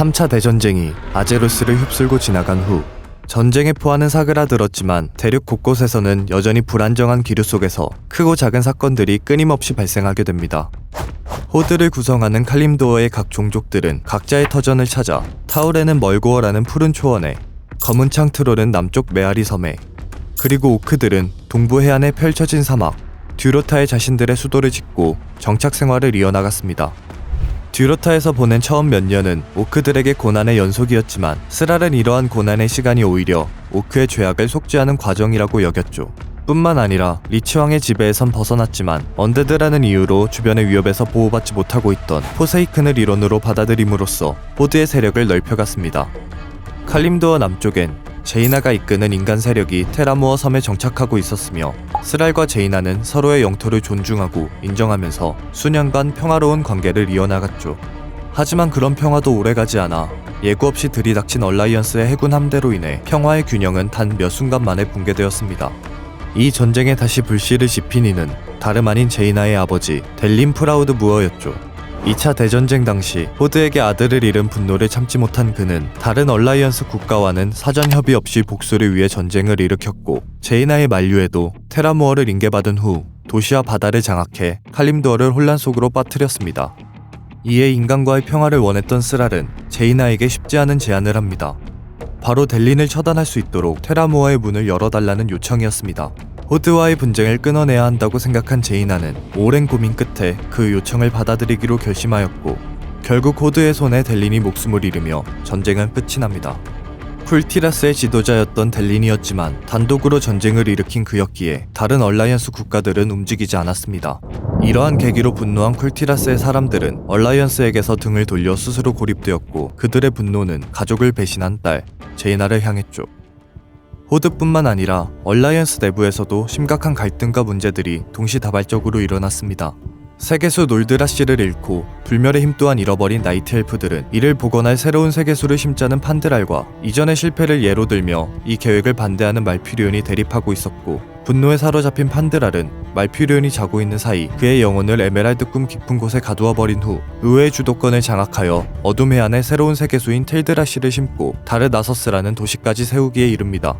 3차 대전쟁이 아제로스를 휩쓸고 지나간 후 전쟁의 포화는 사그라들었지만 대륙 곳곳에서는 여전히 불안정한 기류 속에서 크고 작은 사건들이 끊임없이 발생하게 됩니다. 호드를 구성하는 칼림도어의 각 종족들은 각자의 터전을 찾아 타우레는 멀고어라는 푸른 초원에 검은 창 트롤은 남쪽 메아리 섬에 그리고 오크들은 동부 해안에 펼쳐진 사막 듀로타에 자신들의 수도를 짓고 정착 생활을 이어나갔습니다. 듀로타에서 보낸 처음 몇 년은 오크들에게 고난의 연속이었지만 스랄은 이러한 고난의 시간이 오히려 오크의 죄악을 속죄하는 과정이라고 여겼죠. 뿐만 아니라 리치왕의 지배에선 벗어났지만 언데드라는 이유로 주변의 위협에서 보호받지 못하고 있던 포세이큰을 일원으로 받아들임으로써 호드의 세력을 넓혀갔습니다. 칼림도어 남쪽엔 제이나가 이끄는 인간 세력이 테라모어 섬에 정착하고 있었으며 스랄과 제이나는 서로의 영토를 존중하고 인정하면서 수년간 평화로운 관계를 이어나갔죠. 하지만 그런 평화도 오래가지 않아 예고 없이 들이닥친 얼라이언스의 해군 함대로 인해 평화의 균형은 단 몇 순간 만에 붕괴되었습니다. 이 전쟁에 다시 불씨를 지핀 이는 다름 아닌 제이나의 아버지 델린 프라우드 무어였죠. 2차 대전쟁 당시 호드에게 아들을 잃은 분노를 참지 못한 그는 다른 얼라이언스 국가와는 사전 협의 없이 복수를 위해 전쟁을 일으켰고 제이나의 만류에도 테라모어를 인계받은 후 도시와 바다를 장악해 칼림도어를 혼란 속으로 빠뜨렸습니다. 이에 인간과의 평화를 원했던 스랄은 제이나에게 쉽지 않은 제안을 합니다. 바로 델린을 처단할 수 있도록 테라모어의 문을 열어달라는 요청이었습니다. 호드와의 분쟁을 끊어내야 한다고 생각한 제이나는 오랜 고민 끝에 그 요청을 받아들이기로 결심하였고 결국 호드의 손에 델린이 목숨을 잃으며 전쟁은 끝이 납니다. 쿨티라스의 지도자였던 델린이었지만 단독으로 전쟁을 일으킨 그였기에 다른 얼라이언스 국가들은 움직이지 않았습니다. 이러한 계기로 분노한 쿨티라스의 사람들은 얼라이언스에게서 등을 돌려 스스로 고립되었고 그들의 분노는 가족을 배신한 딸 제이나를 향했죠. 호드뿐만 아니라 얼라이언스 내부에서도 심각한 갈등과 문제들이 동시다발적으로 일어났습니다. 세계수 놀드라씨를 잃고 불멸의 힘 또한 잃어버린 나이트 엘프들은 이를 복원할 새로운 세계수를 심자는 판드랄과 이전의 실패를 예로 들며 이 계획을 반대하는 말퓨리온이 대립하고 있었고 분노에 사로잡힌 판드랄은 말퓨리온이 자고 있는 사이 그의 영혼을 에메랄드 꿈 깊은 곳에 가두어 버린 후 의회의 주도권을 장악하여 어둠 해안에 새로운 세계수인 텔드라씨를 심고 다르나서스라는 도시까지 세우기에 이릅니다.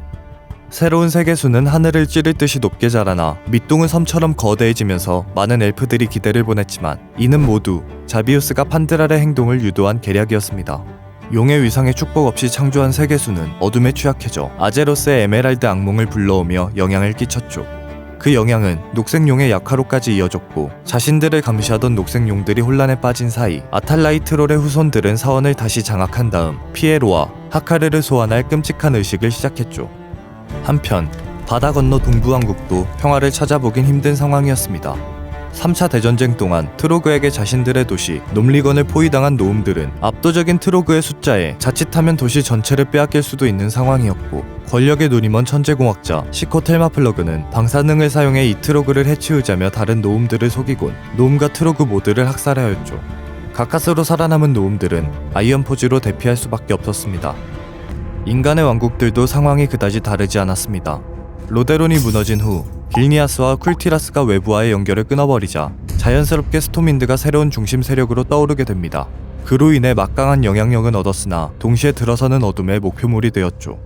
새로운 세계수는 하늘을 찌를 듯이 높게 자라나 밑동은 섬처럼 거대해지면서 많은 엘프들이 기대를 보냈지만 이는 모두 자비우스가 판드랄의 행동을 유도한 계략이었습니다. 용의 위상의 축복 없이 창조한 세계수는 어둠에 취약해져 아제로스의 에메랄드 악몽을 불러오며 영향을 끼쳤죠. 그 영향은 녹색용의 약화로까지 이어졌고 자신들을 감시하던 녹색용들이 혼란에 빠진 사이 아탈라이트롤의 후손들은 사원을 다시 장악한 다음 피에로와 하카르를 소환할 끔찍한 의식을 시작했죠. 한편 바다 건너 동부왕국도 평화를 찾아보긴 힘든 상황이었습니다. 3차 대전쟁 동안 트로그에게 자신들의 도시 놈리건을 포위당한 노움들은 압도적인 트로그의 숫자에 자칫하면 도시 전체를 빼앗길 수도 있는 상황이었고 권력의 눈이 먼 천재공학자 시코 텔마플러그는 방사능을 사용해 이 트로그를 해치우자며 다른 노움들을 속이곤 노움과 트로그 모두를 학살하였죠. 가까스로 살아남은 노움들은 아이언포즈로 대피할 수밖에 없었습니다. 인간의 왕국들도 상황이 그다지 다르지 않았습니다. 로데론이 무너진 후 길니아스와 쿨티라스가 외부와의 연결을 끊어버리자 자연스럽게 스토민드가 새로운 중심 세력으로 떠오르게 됩니다. 그로 인해 막강한 영향력은 얻었으나 동시에 들어서는 어둠의 목표물이 되었죠.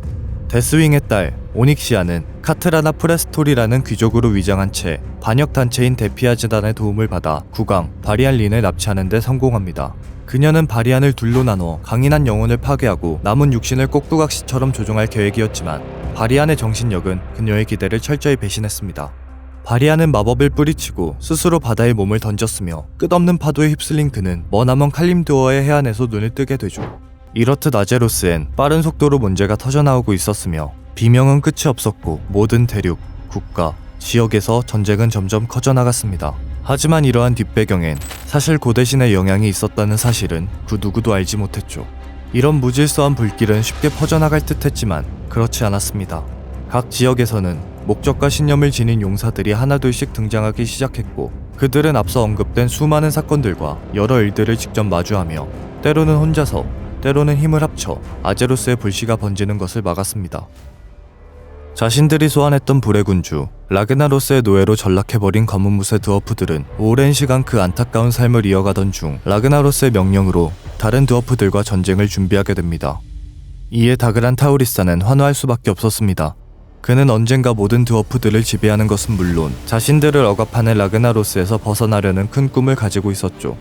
데스윙의 딸 오닉시아는 카트라나 프레스토리라는 귀족으로 위장한 채 반역 단체인 데피아즈단의 도움을 받아 국왕 바리안 린을 납치하는 데 성공합니다. 그녀는 바리안을 둘로 나눠 강인한 영혼을 파괴하고 남은 육신을 꼭두각시처럼 조종할 계획이었지만 바리안의 정신력은 그녀의 기대를 철저히 배신했습니다. 바리안은 마법을 뿌리치고 스스로 바다에 몸을 던졌으며 끝없는 파도에 휩쓸린 그는 머나먼 칼림도어의 해안에서 눈을 뜨게 되죠. 이렇듯 아제로스엔 빠른 속도로 문제가 터져나오고 있었으며 비명은 끝이 없었고 모든 대륙, 국가, 지역에서 전쟁은 점점 커져나갔습니다. 하지만 이러한 뒷배경엔 사실 고대신의 영향이 있었다는 사실은 그 누구도 알지 못했죠. 이런 무질서한 불길은 쉽게 퍼져나갈 듯 했지만 그렇지 않았습니다. 각 지역에서는 목적과 신념을 지닌 용사들이 하나둘씩 등장하기 시작했고 그들은 앞서 언급된 수많은 사건들과 여러 일들을 직접 마주하며 때로는 혼자서 때로는 힘을 합쳐 아제로스의 불씨가 번지는 것을 막았습니다. 자신들이 소환했던 불의 군주 라그나로스의 노예로 전락해버린 검은 무쇠 드워프들은 오랜 시간 그 안타까운 삶을 이어가던 중 라그나로스의 명령으로 다른 드워프들과 전쟁을 준비하게 됩니다. 이에 다그란 타우리스는 환호할 수밖에 없었습니다. 그는 언젠가 모든 드워프들을 지배하는 것은 물론 자신들을 억압하는 라그나로스에서 벗어나려는 큰 꿈을 가지고 있었죠.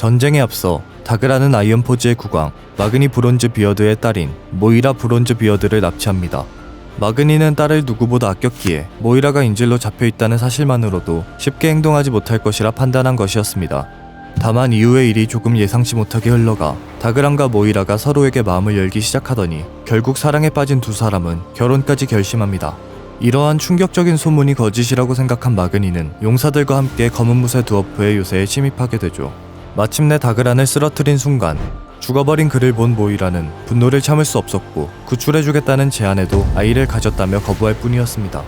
전쟁에 앞서 다그라는 아이언 포즈의 국왕 마그니 브론즈 비어드의 딸인 모이라 브론즈 비어드를 납치합니다. 마그니는 딸을 누구보다 아꼈기에 모이라가 인질로 잡혀 있다는 사실만으로도 쉽게 행동하지 못할 것이라 판단한 것이었습니다. 다만 이후의 일이 조금 예상치 못하게 흘러가 다그랑과 모이라가 서로에게 마음을 열기 시작하더니 결국 사랑에 빠진 두 사람은 결혼까지 결심합니다. 이러한 충격적인 소문이 거짓이라고 생각한 마그니는 용사들과 함께 검은 무쇠 두어프의 요새에 침입하게 되죠. 마침내 다그란을 쓰러뜨린 순간 죽어버린 그를 본 모이라는 분노를 참을 수 없었고 구출해주겠다는 제안에도 아이를 가졌다며 거부할 뿐이었습니다.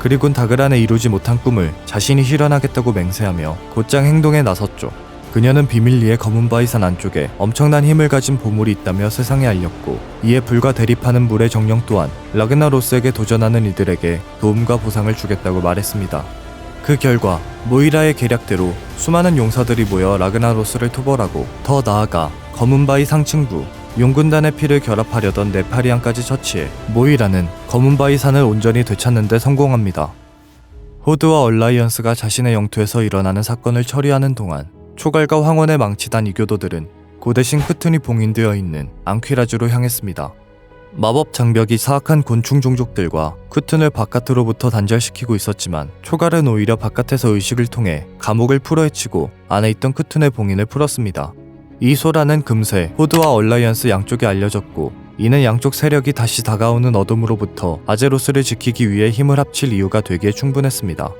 그리곤 다그란의 이루지 못한 꿈을 자신이 실현하겠다고 맹세하며 곧장 행동에 나섰죠. 그녀는 비밀리에 검은 바위산 안쪽에 엄청난 힘을 가진 보물이 있다며 세상에 알렸고 이에 불과 대립하는 물의 정령 또한 라그나로스에게 도전하는 이들에게 도움과 보상을 주겠다고 말했습니다. 그 결과 모이라의 계략대로 수많은 용사들이 모여 라그나로스를 토벌하고 더 나아가 검은 바위 상층부 용군단의 피를 결합하려던 네파리안까지 처치해 모이라는 검은 바위 산을 온전히 되찾는 데 성공합니다. 호드와 얼라이언스가 자신의 영토에서 일어나는 사건을 처리하는 동안 초갈과 황혼에 망치단 이교도들은 고대신 크툰이 봉인되어 있는 앙퀴라주로 향했습니다. 마법 장벽이 사악한 곤충 종족들과 크툰을 바깥으로부터 단절시키고 있었지만 초갈은 오히려 바깥에서 의식을 통해 감옥을 풀어헤치고 안에 있던 크툰의 봉인을 풀었습니다. 이 소라는 금세 호드와 얼라이언스 양쪽에 알려졌고 이는 양쪽 세력이 다시 다가오는 어둠으로부터 아제로스를 지키기 위해 힘을 합칠 이유가 되기에 충분했습니다.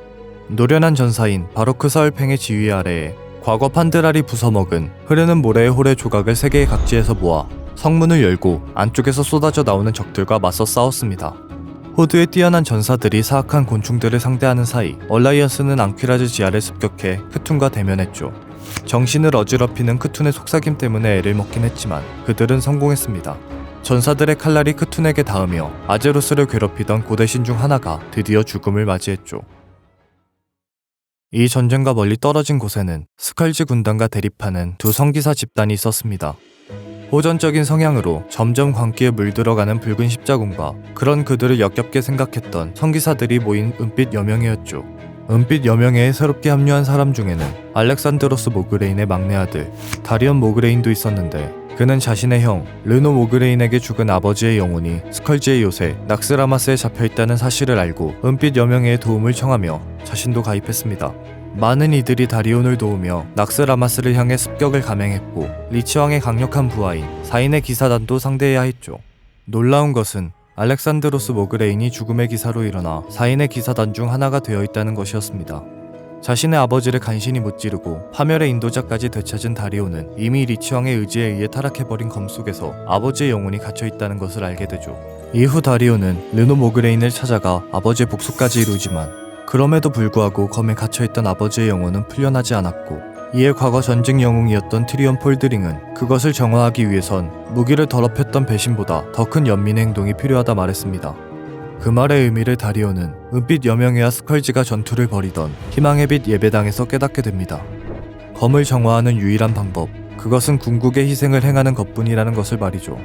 노련한 전사인 바로크 사울팽의 지휘 아래에 과거 판드랄이 부숴먹은 흐르는 모래의 홀의 조각을 세계의 각지에서 모아 성문을 열고 안쪽에서 쏟아져 나오는 적들과 맞서 싸웠습니다. 호드의 뛰어난 전사들이 사악한 곤충들을 상대하는 사이 얼라이언스는 앙퀴라즈 지하를 습격해 크툰과 대면했죠. 정신을 어지럽히는 크툰의 속삭임 때문에 애를 먹긴 했지만 그들은 성공했습니다. 전사들의 칼날이 크툰에게 닿으며 아제로스를 괴롭히던 고대신 중 하나가 드디어 죽음을 맞이했죠. 이 전쟁과 멀리 떨어진 곳에는 스컬지 군단과 대립하는 두 성기사 집단이 있었습니다. 호전적인 성향으로 점점 광기에 물들어가는 붉은 십자군과 그런 그들을 역겹게 생각했던 성기사들이 모인 은빛 여명회였죠. 은빛 여명회에 새롭게 합류한 사람 중에는 알렉산드로스 모그레인의 막내 아들 다리언 모그레인도 있었는데 그는 자신의 형 르노 모그레인에게 죽은 아버지의 영혼이 스컬지의 요새 낙스라마스에 잡혀 있다는 사실을 알고 은빛 여명회의 도움을 청하며 자신도 가입했습니다. 많은 이들이 다리온을 도우며 낙스라마스를 향해 습격을 감행했고 리치왕의 강력한 부하인 사인의 기사단도 상대해야 했죠. 놀라운 것은 알렉산드로스 모그레인이 죽음의 기사로 일어나 사인의 기사단 중 하나가 되어 있다는 것이었습니다. 자신의 아버지를 간신히 무찌르고 파멸의 인도자까지 되찾은 다리오는 이미 리치왕의 의지에 의해 타락해버린 검 속에서 아버지의 영혼이 갇혀 있다는 것을 알게 되죠. 이후 다리오는 르노 모그레인을 찾아가 아버지의 복수까지 이루지만 그럼에도 불구하고 검에 갇혀있던 아버지의 영혼은 풀려나지 않았고 이에 과거 전직 영웅이었던 트리온 폴드링은 그것을 정화하기 위해선 무기를 더럽혔던 배신보다 더 큰 연민의 행동이 필요하다 말했습니다. 그 말의 의미를 다리오는 은빛 여명회와 스컬지가 전투를 벌이던 희망의 빛 예배당에서 깨닫게 됩니다. 검을 정화하는 유일한 방법, 그것은 궁극의 희생을 행하는 것뿐이라는 것을 말이죠.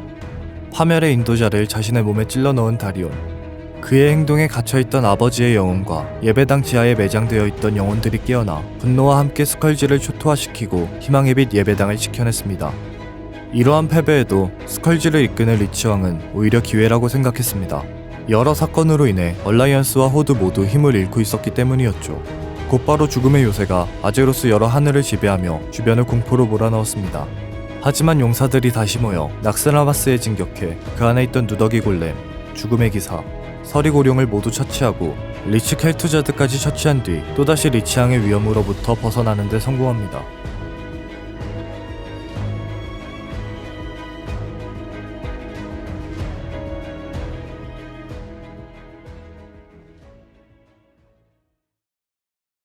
파멸의 인도자를 자신의 몸에 찔러 넣은 다리온. 그의 행동에 갇혀있던 아버지의 영혼과 예배당 지하에 매장되어 있던 영혼들이 깨어나 분노와 함께 스컬지를 초토화시키고 희망의 빛 예배당을 지켜냈습니다. 이러한 패배에도 스컬지를 이끄는 리치왕은 오히려 기회라고 생각했습니다. 여러 사건으로 인해 얼라이언스와 호드 모두 힘을 잃고 있었기 때문이었죠. 곧바로 죽음의 요새가 아제로스 여러 하늘을 지배하며 주변을 공포로 몰아넣었습니다. 하지만 용사들이 다시 모여 낙스라마스에 진격해 그 안에 있던 누더기 골렘, 죽음의 기사, 서리고룡을 모두 처치하고 리치 켈투자드까지 처치한 뒤 또다시 리치앙의 위험으로부터 벗어나는 데 성공합니다.